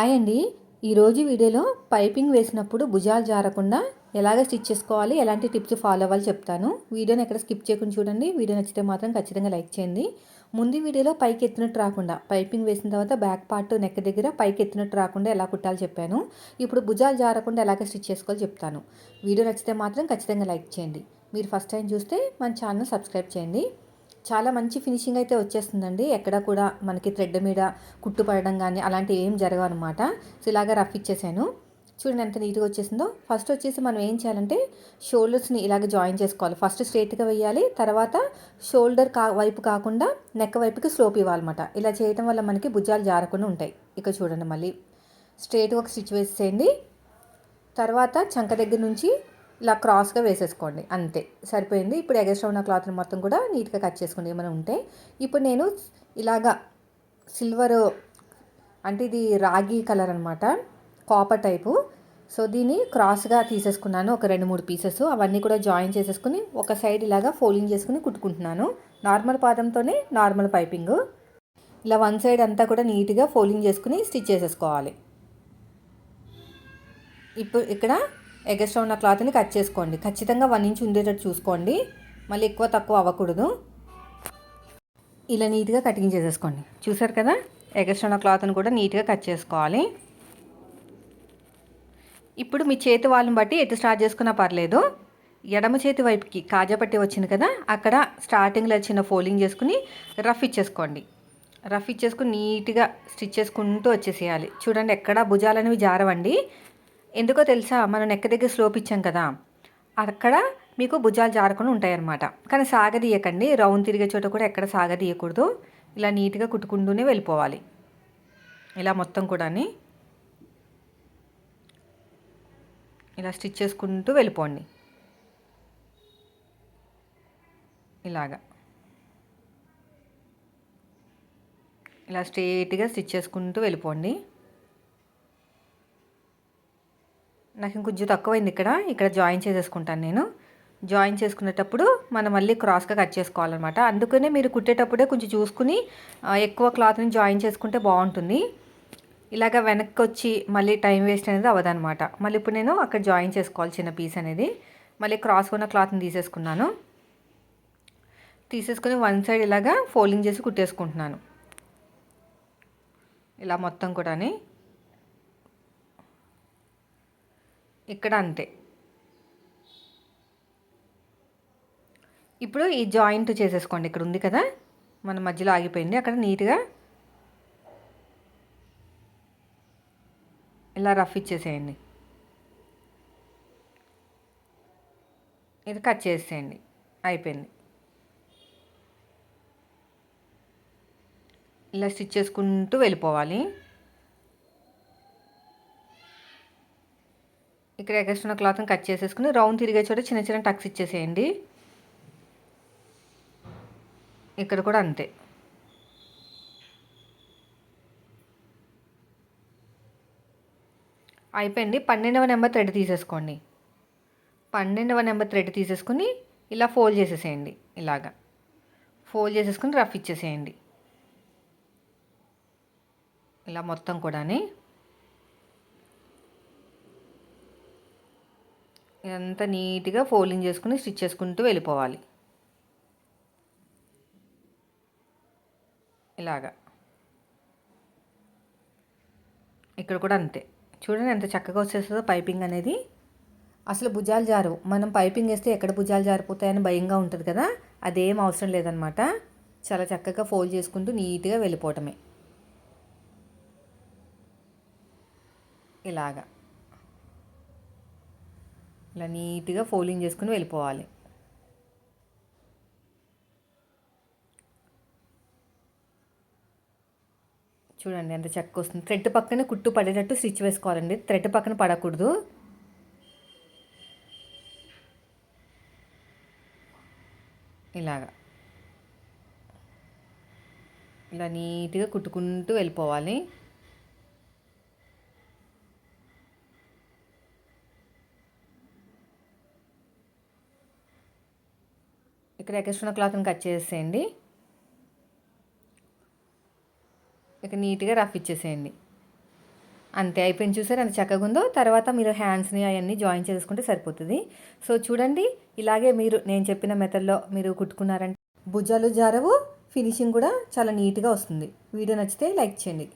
Hi అండి. ఈరోజు వీడియోలో పైపింగ్ వేసినప్పుడు భుజాలు జారకుండా ఎలాగ స్టిచ్ చేసుకోవాలి ఎలాంటి టిప్స్ ఫాలో అవ్వాలి చెప్తాను. వీడియోని ఎక్కడ స్కిప్ చేయకుండా చూడండి. వీడియో నచ్చితే మాత్రం ఖచ్చితంగా లైక్ చేయండి. ముందు వీడియోలో పైకి ఎత్తినట్టు రాకుండా పైపింగ్ వేసిన తర్వాత బ్యాక్ పార్ట్ నెక్ దగ్గర పైకి ఎత్తినట్టు రాకుండా ఎలా కుట్టాలి చెప్పాను. ఇప్పుడు భుజాలు జారకుండా ఎలాగ స్టిచ్ చేసుకోవాలి చెప్తాను. వీడియో నచ్చితే మాత్రం ఖచ్చితంగా లైక్ చేయండి. మీరు ఫస్ట్ టైం చూస్తే మన ఛానల్ సబ్స్క్రైబ్ చేయండి. చాలా మంచి ఫినిషింగ్ అయితే వచ్చేస్తుందండి. ఎక్కడ కూడా మనకి థ్రెడ్ మీద కుట్టు పడడం కానీ అలాంటివి ఏం జరగవు అనమాట సో ఇలాగా రఫ్ ఇచ్చేసాను. చూడండి ఎంత నీట్గా వచ్చేసిందో. ఫస్ట్ వచ్చేసి మనం ఏం చేయాలంటే షోల్డర్స్ని ఇలాగ జాయిన్ చేసుకోవాలి. ఫస్ట్ స్ట్రేట్గా వేయాలి తర్వాత షోల్డర్ కా వైపు కాకుండా నెక్ వైపుకి స్లోప్ ఇవ్వాలన్నమాట. ఇలా చేయడం వల్ల మనకి భుజాలు జారకుండా ఉంటాయి. ఇక చూడండి మళ్ళీ. స్ట్రేట్గా ఒక స్టిచ్ వేసేయండి. తర్వాత చంక దగ్గర నుంచి ఇలా క్రాస్గా వేసేసుకోండి అంతే. సరిపోయింది? ఇప్పుడు ఎగస్ట్రా ఉన్న క్లాత్ని మొత్తం కూడా నీట్గా కట్ చేసుకోండి ఏమైనా ఉంటే. ఇప్పుడు నేను ఇలాగా సిల్వర్ అంటే ఇది రాగి కలర్ అనమాట కాపర్ టైపు. సో దీన్ని క్రాస్గా తీసేసుకున్నాను ఒక రెండు మూడు పీసెస్. అవన్నీ కూడా జాయిన్ చేసేసుకుని ఒక సైడ్ ఇలాగా ఫోల్డింగ్ చేసుకుని కుట్టుకుంటున్నాను. నార్మల్ పాదంతోనే నార్మల్ పైపింగ్. ఇలా వన్ సైడ్ అంతా కూడా నీట్గా ఫోల్డింగ్ చేసుకుని స్టిచ్ చేసేసుకోవాలి. ఇప్పుడు ఇక్కడ ఎగస్ట్రా ఉన్న క్లాత్ని కట్ చేసుకోండి. ఖచ్చితంగా వన్ ఇంచ్ ఉండేటట్టు చూసుకోండి. మళ్ళీ ఎక్కువ తక్కువ అవ్వకూడదు. ఇలా నీట్గా కటింగ్ చేసేసుకోండి. చూసారు కదా? ఎగస్ట్రా ఉన్న క్లాత్ని కూడా నీట్గా కట్ చేసుకోవాలి. ఇప్పుడు మీ చేతి వాళ్ళని బట్టి ఎటు స్టార్ట్ చేసుకున్నా పర్లేదు. ఎడమ చేతి వైపుకి కాజాపట్టి వచ్చింది కదా? అక్కడ స్టార్టింగ్లో చిన్న ఫోల్డింగ్ చేసుకుని రఫ్ ఇచ్చేసుకోండి. రఫ్ ఇచ్చేసుకుని నీట్గా స్టిచ్ చేసుకుంటూ వచ్చేసేయాలి. చూడండి ఎక్కడ భుజాలనేవి జారవండి. ఎందుకో తెలుసా? మనం నెక్క దగ్గర స్లోప్ ఇచ్చాం కదా. అక్కడ మీకు భుజాలు జారకుండా ఉంటాయన్నమాట. కానీ సాగదీయకండి. రౌండ్ తిరిగే చోట కూడా ఎక్కడ సాగదీయకూడదు. ఇలా నీట్గా కుట్టుకుంటూనే వెళ్ళిపోవాలి. ఇలా మొత్తం కూడా ఇలా స్టిచ్ చేసుకుంటూ వెళ్ళిపోండి. ఇలాగా. ఇలా స్ట్రేట్గా స్టిచ్ చేసుకుంటూ వెళ్ళిపోండి. నాకు ఇంకొంచెం తక్కువైంది ఇక్కడ. ఇక్కడ జాయిన్ చేసేసుకుంటాను నేను. జాయిన్ చేసుకునేటప్పుడు మనం మళ్ళీ క్రాస్గా కట్ చేసుకోవాలన్నమాట. అందుకనే మీరు కుట్టేటప్పుడే కొంచెం చూసుకుని ఎక్కువ క్లాత్ని జాయిన్ చేసుకుంటే బాగుంటుంది. ఇలాగ వెనక్కి వచ్చి మళ్ళీ టైం వేస్ట్ అనేది అవ్వదనమాట మళ్ళీ ఇప్పుడు నేను అక్కడ జాయిన్ చేసుకోవాలి చిన్న పీస్ అనేది. మళ్ళీ క్రాస్ ఉన్న క్లాత్ని తీసేసుకున్నాను. తీసేసుకుని వన్ సైడ్ ఇలాగా ఫోల్డింగ్ చేసి కుట్టేసుకుంటున్నాను. ఇలా మొత్తం కూడా ఇక్కడ అంతే. ఇప్పుడు ఈ జాయింట్ చేసేసుకోండి. ఇక్కడ ఉంది కదా? మన మధ్యలో ఆగిపోయింది. అక్కడ నీట్గా ఇలా రఫ్ ఇచ్చేసేయండి. ఇది కట్ చేసేయండి. అయిపోయింది. ఇలా స్టిచ్ చేసుకుంటూ వెళ్ళిపోవాలి. ఇక్కడ ఎగస్ట్రా క్లాత్ని కట్ చేసేసుకుని రౌండ్ తిరిగే చోట చిన్న చిన్న టక్స్ ఇచ్చేసేయండి. ఇక్కడ కూడా అంతే. అయిపోయింది. పన్నెండవ నెంబర్ థ్రెడ్ తీసేసుకోండి. పన్నెండవ నెంబర్ థ్రెడ్ తీసేసుకుని ఇలా ఫోల్డ్ చేసేసేయండి. ఇలాగా. ఫోల్డ్ చేసేసుకుని రఫ్ ఇచ్చేసేయండి. ఇలా మొత్తం కూడా ఇదంతా నీట్గా ఫోల్డింగ్ చేసుకుని స్టిచ్ చేసుకుంటూ వెళ్ళిపోవాలి. ఇలాగా. ఇక్కడ కూడా అంతే. చూడండి ఎంత చక్కగా వచ్చేస్తుందో పైపింగ్ అనేది. అసలు భుజాలు జారు మనం పైపింగ్ వేస్తే ఎక్కడ భుజాలు జారిపోతాయని భయంగా ఉంటుంది కదా? అదేం అవసరం లేదనమాట చాలా చక్కగా ఫోల్డ్ చేసుకుంటూ నీట్గా వెళ్ళిపోవటమే. ఇలాగా. ఇలా నీట్గా ఫోల్డింగ్ చేసుకుని వెళ్ళిపోవాలి. చూడండి ఎంత చెక్క వస్తుంది. థ్రెడ్ పక్కనే కుట్టు పడేటట్టు స్టిచ్ వేసుకోవాలండి. థ్రెడ్ పక్కన పడకూడదు. ఇలాగా. ఇలా నీట్గా కుట్టుకుంటూ వెళ్ళిపోవాలి. ఇక్కడ ఎక్స్ట్రా క్లాత్ని కట్ చేసేయండి. ఇక నీట్గా రఫ్ ఇచ్చేసేయండి. అంతే అయిపోయింది చూసారు? ఎంత చక్కగా ఉందో. తర్వాత మీరు హ్యాండ్స్ని అవన్నీ జాయిన్ చేసుకుంటే సరిపోతుంది. సో చూడండి. ఇలాగే మీరు నేను చెప్పిన మెథడ్లో మీరు కుట్టుకున్నారంటే భుజాలు జారవు ఫినిషింగ్ కూడా చాలా నీట్గా వస్తుంది. వీడియో నచ్చితే లైక్ చేయండి.